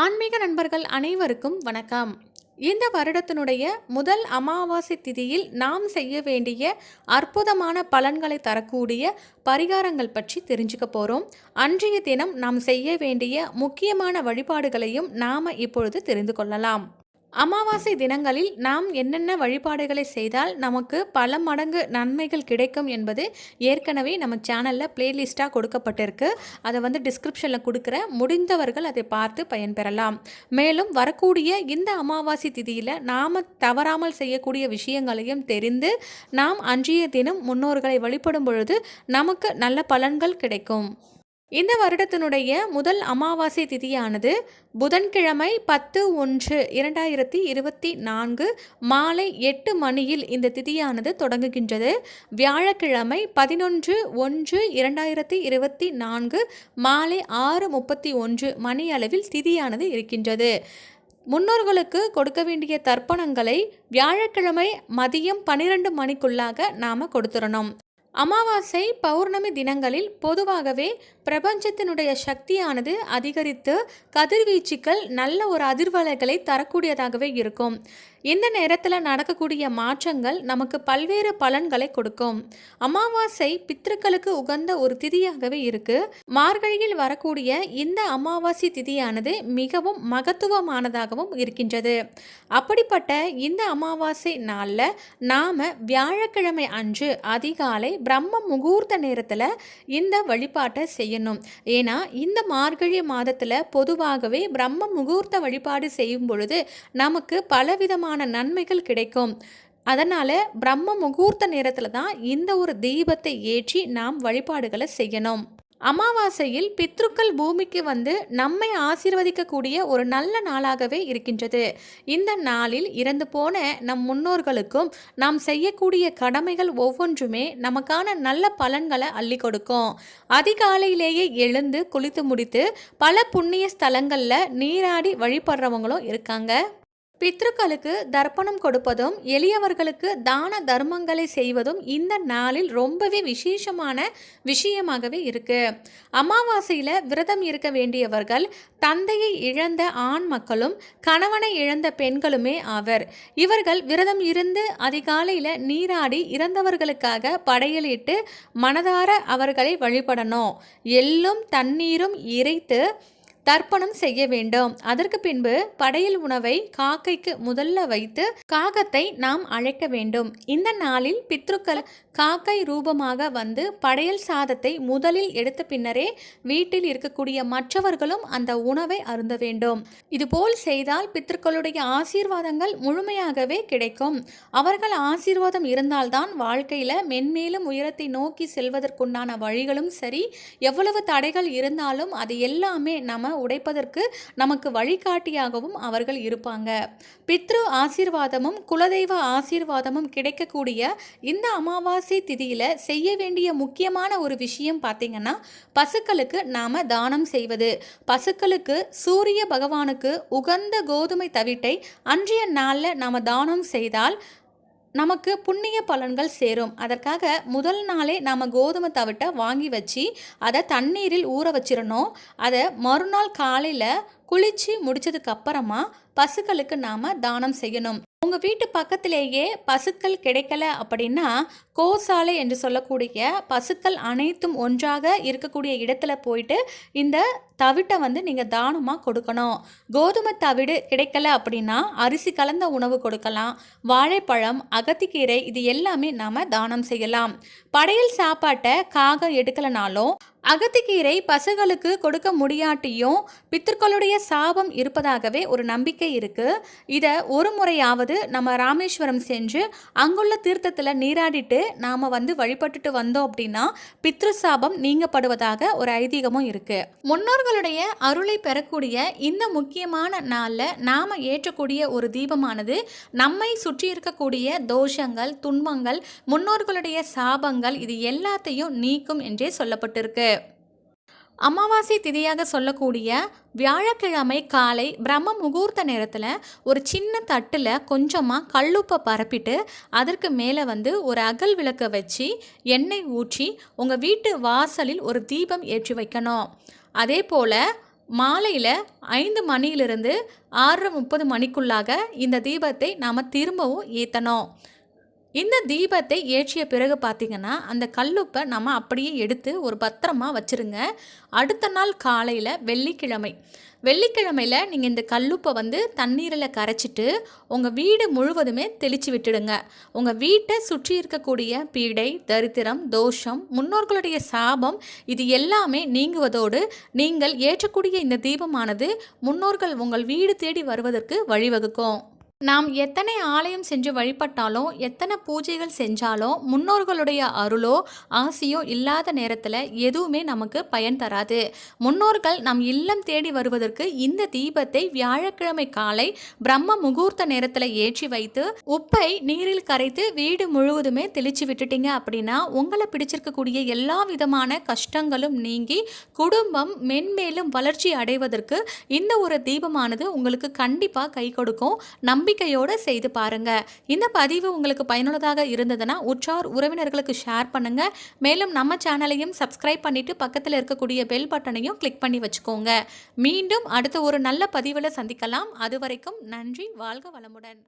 ஆன்மீக நண்பர்கள் அனைவருக்கும் வணக்கம். இந்த வருடத்தினுடைய முதல் அமாவாசை திதியில் நாம் செய்ய வேண்டிய அற்புதமான பலன்களை தரக்கூடிய பரிகாரங்கள் பற்றி தெரிஞ்சுக்க போகிறோம் அன்றைய தினம் நாம் செய்ய வேண்டிய முக்கியமான வழிபாடுகளையும் நாம் இப்பொழுது தெரிந்து கொள்ளலாம். அமாவாசை தினங்களில் நாம் என்னென்ன வழிபாடுகளை செய்தால் நமக்கு பல மடங்கு நன்மைகள் கிடைக்கும் என்பது ஏற்கனவே நம்ம சேனலில் பிளேலிஸ்ட்டாக கொடுக்கப்பட்டிருக்கு. அதை வந்து டிஸ்கிரிப்ஷனில் கொடுக்குற முடிந்தவர்கள் அதை பார்த்து பயன்பெறலாம். மேலும் வரக்கூடிய இந்த அமாவாசை திதியில் நாம் தவறாமல் செய்யக்கூடிய விஷயங்களையும் தெரிந்து நாம் அன்றைய தினம் முன்னோர்களை வழிபடும் பொழுது நமக்கு நல்ல பலன்கள் கிடைக்கும். இந்த வருடத்தினுடைய முதல் அமாவாசை திதியானது புதன்கிழமை பத்து ஒன்று இரண்டாயிரத்தி இருபத்தி நான்கு மாலை எட்டு மணியில் இந்த திதியானது தொடங்குகின்றது. வியாழக்கிழமை பதினொன்று ஒன்று இரண்டாயிரத்தி இருபத்தி நான்கு மாலை ஆறு முப்பத்தி ஒன்று மணி அளவில் திதியானது இருக்கின்றது. முன்னோர்களுக்கு கொடுக்க வேண்டிய தர்ப்பணங்களை வியாழக்கிழமை மதியம் பன்னிரெண்டு மணிக்குள்ளாக நாம் கொடுத்துடணும். அமாவாசை பௌர்ணமி தினங்களில் பொதுவாகவே பிரபஞ்சத்தினுடைய சக்தியானது அதிகரித்து கதிர்வீச்சுக்கள் நல்ல ஒரு அதிர்வலைகளை தரக்கூடியதாகவே இருக்கும். இந்த நேரத்தில் நடக்கக்கூடிய மாற்றங்கள் நமக்கு பல்வேறு பலன்களை கொடுக்கும். அமாவாசை பித்ருக்களுக்கு உகந்த ஒரு திதியாகவே இருக்கு. மார்கழியில் வரக்கூடிய இந்த அமாவாசை திதியானது மிகவும் மகத்துவமானதாகவும் இருக்கின்றது. அப்படிப்பட்ட இந்த அமாவாசை நாளில் நாம் வியாழக்கிழமை அன்று அதிகாலை பிரம்ம முகூர்த்த நேரத்தில் இந்த வழிபாட்டை செய்யணும். ஏன்னா இந்த மார்கழி மாதத்தில் பொதுவாகவே பிரம்ம முகூர்த்த வழிபாடு செய்யும் பொழுது நமக்கு பலவிதமான நன்மைகள் கிடைக்கும். அதனால் பிரம்ம முகூர்த்த நேரத்தில் தான் இந்த ஒரு தீபத்தை ஏற்றி நாம் வழிபாடுகளை செய்யணும். அமாவாசையில் பித்ருக்கள் பூமிக்கு வந்து நம்மை ஆசீர்வதிக்கக்கூடிய ஒரு நல்ல நாளாகவே இருக்கின்றது. இந்த நாளில் இறந்து போன நம் முன்னோர்களுக்கும் நாம் செய்யக்கூடிய கடமைகள் ஒவ்வொன்றுமே நமக்கான நல்ல பலன்களை அள்ளி கொடுக்கும். அதிகாலையிலேயே எழுந்து குளித்து முடித்து பல புண்ணிய ஸ்தலங்களில் நீராடி வழிபடுறவங்களும் இருக்காங்க. பித்ருக்களுக்கு தர்ப்பணம் கொடுப்பதும் எளியவர்களுக்கு தான தர்மங்களை செய்வதும் இந்த நாளில் ரொம்பவே விசேஷமான விஷயமாகவே இருக்கு. அமாவாசையில் விரதம் இருக்க வேண்டியவர்கள் தந்தையை இழந்த ஆண் மக்களும் கணவனை இழந்த பெண்களுமே ஆவர். இவர்கள் விரதம் இருந்து அதிகாலையில் நீராடி இறந்தவர்களுக்காக படையலிட்டு மனதார அவர்களை வழிபடணும். எள்ளும் தண்ணீரும் இறைத்து தர்ப்பணம் செய்ய வேண்டும். அதற்கு பின்பு படையல் உணவை காக்கைக்கு முதல்ல வைத்து காகத்தை நாம் அழைக்க வேண்டும். இந்த நாளில் பித்ருக்கள் காக்கை ரூபமாக வந்து படையல் சாதத்தை முதலில் எடுத்த பின்னரே வீட்டில் இருக்கக்கூடிய மற்றவர்களும் அந்த உணவை அருந்த வேண்டும். இதுபோல் செய்தால் பித்ருக்களுடைய ஆசீர்வாதங்கள் முழுமையாகவே கிடைக்கும். அவர்கள் ஆசீர்வாதம் இருந்தால்தான் வாழ்க்கையில் மென்மேலும் உயரத்தை நோக்கி செல்வதற்குண்டான வழிகளும் சரி எவ்வளவு தடைகள் இருந்தாலும் அது எல்லாமே நம்ம உடைப்பதற்கு நமக்கு வழிகாட்டியாகவும் அவர்கள் இருப்பாங்க. பித்ரு ஆசீர்வாதமும் குலதெய்வ ஆசீர்வாதமும் கிடைக்கக்கூடிய இந்த அமாவாசை திதியில் செய்ய வேண்டிய முக்கியமான ஒரு விஷயம் பார்த்தீங்கன்னா பசுக்களுக்கு நாம் தானம் செய்வது. பசுக்களுக்கு சூரிய பகவானுக்கு உகந்த கோதுமை தவிட்டை அன்றைய நாளில் நாம் தானம் செய்தால் நமக்கு புண்ணிய பலன்கள் சேரும். அதற்காக முதல் நாளே நாம் கோதுமை தவிட்டை வாங்கி வச்சு அதை தண்ணீரில் ஊற வச்சிடணும் அதை மறுநாள் காலையில் குளித்து முடிச்சதுக்கு அப்புறமா பசுக்களுக்கு நாம் தானம் செய்யணும். உங்கள் வீட்டு பக்கத்திலேயே பசுக்கள் கிடைக்கல அப்படின்னா கோசாலை என்று சொல்லக்கூடிய பசுக்கள் அனைத்தும் ஒன்றாக இருக்கக்கூடிய இடத்துல போயிட்டு இந்த தவிட்டை வந்து நீங்கள் தானமாக கொடுக்கணும். கோதுமை தவிடு கிடைக்கல அப்படின்னா அரிசி கலந்த உணவு கொடுக்கலாம். வாழைப்பழம் அகத்திக்கீரை இது எல்லாமே நாம் தானம் செய்யலாம். படையல் சாப்பாட்டை காகம் எடுக்கலனாலும் அகத்திக்கீரை பசுகளுக்கு கொடுக்க முடியாட்டியும் பித்தர்களுடைய சாபம் இருப்பதாகவே ஒரு நம்பிக்கை இருக்கு. இதை ஒரு முறையாவது நம்ம ராமேஸ்வரம் சென்று அங்குள்ள தீர்த்தத்தில் நீராடிட்டு நாம் வந்து வழிபட்டுட்டு வந்தோம் அப்படின்னா பித்ரு சாபம் நீங்கப்படுவதாக ஒரு ஐதீகமும் இருக்கு. முன்னோர்களுடைய அருளை பெறக்கூடிய இந்த முக்கியமான நாளில் நாம் ஏற்றக்கூடிய ஒரு தீபமானது நம்மை சுற்றி இருக்கக்கூடிய தோஷங்கள் துன்பங்கள் முன்னோர்களுடைய சாபங்கள் இது எல்லாத்தையும் நீக்கும் என்றே சொல்லப்பட்டிருக்கு. அமாவாசை திதியாக சொல்லக்கூடிய வியாழக்கிழமை காலை பிரம்ம முகூர்த்த நேரத்தில் ஒரு சின்ன தட்டில் கொஞ்சமாக கல்லுப்பை பரப்பிட்டு அதற்கு மேலே வந்து ஒரு அகல் விளக்கை வச்சு எண்ணெய் ஊற்றி உங்கள் வீட்டு வாசலில் ஒரு தீபம் ஏற்றி வைக்கணும். அதே போல் மாலையில் ஐந்து மணியிலிருந்து ஆறரை முப்பது மணிக்குள்ளாக இந்த தீபத்தை நாம் திரும்பவும் ஏற்றணும் இந்த தீபத்தை ஏற்றிய பிறகு பார்த்தீங்கன்னா அந்த கல்லுப்பை நம்ம அப்படியே எடுத்து ஒரு பத்திரமா வச்சுருங்க. அடுத்த நாள் காலையில் வெள்ளிக்கிழமை. வெள்ளிக்கிழமையில் நீங்கள் இந்த கல்லுப்பை வந்து தண்ணீரில் கரைச்சிட்டு உங்கள் வீடு முழுவதுமே தெளித்து விட்டுடுங்க. உங்கள் வீட்டை சுற்றி இருக்கக்கூடிய பீடை தரித்திரம் தோஷம் முன்னோர்களுடைய சாபம் இது எல்லாமே நீங்குவதோடு நீங்கள் ஏற்றக்கூடிய இந்த தீபமானது முன்னோர்கள் உங்கள் வீடு தேடி வருவதற்கு வழிவகுக்கும். நாம் எத்தனை ஆலயம் செஞ்சு வழிபட்டாலும் எத்தனை பூஜைகள் செஞ்சாலும் முன்னோர்களுடைய அருளோ ஆசையோ இல்லாத நேரத்தில் எதுவுமே நமக்கு பயன் தராது. முன்னோர்கள் நம் இல்லம் தேடி வருவதற்கு இந்த தீபத்தை வியாழக்கிழமை காலை பிரம்ம முகூர்த்த நேரத்தில் ஏற்றி வைத்து உப்பை நீரில் கரைத்து வீடு முழுவதுமே தெளிச்சு விட்டுட்டீங்க அப்படின்னா உங்களை பிடிச்சிருக்கக்கூடிய எல்லா விதமான கஷ்டங்களும் நீங்கி குடும்பம் மென்மேலும் வளர்ச்சி அடைவதற்கு இந்த ஒரு தீபமானது உங்களுக்கு கண்டிப்பாக கை கொடுக்கும். நம்பி நம்பிக்கையோடு செய்து பாருங்க. இந்த பதிவு உங்களுக்கு பயனுள்ளதாக இருந்ததுன்னா உற்றார் உறவினர்களுக்கு ஷேர் பண்ணுங்க. மேலும் நம்ம சேனலையும் சப்ஸ்கிரைப் பண்ணிட்டு பக்கத்தில் இருக்கக்கூடிய பெல் பட்டனையும் கிளிக் பண்ணி வச்சுக்கோங்க. மீண்டும் அடுத்த ஒரு நல்ல பதிவில் சந்திக்கலாம். அது வரைக்கும் நன்றி வாழ்க வளமுடன்.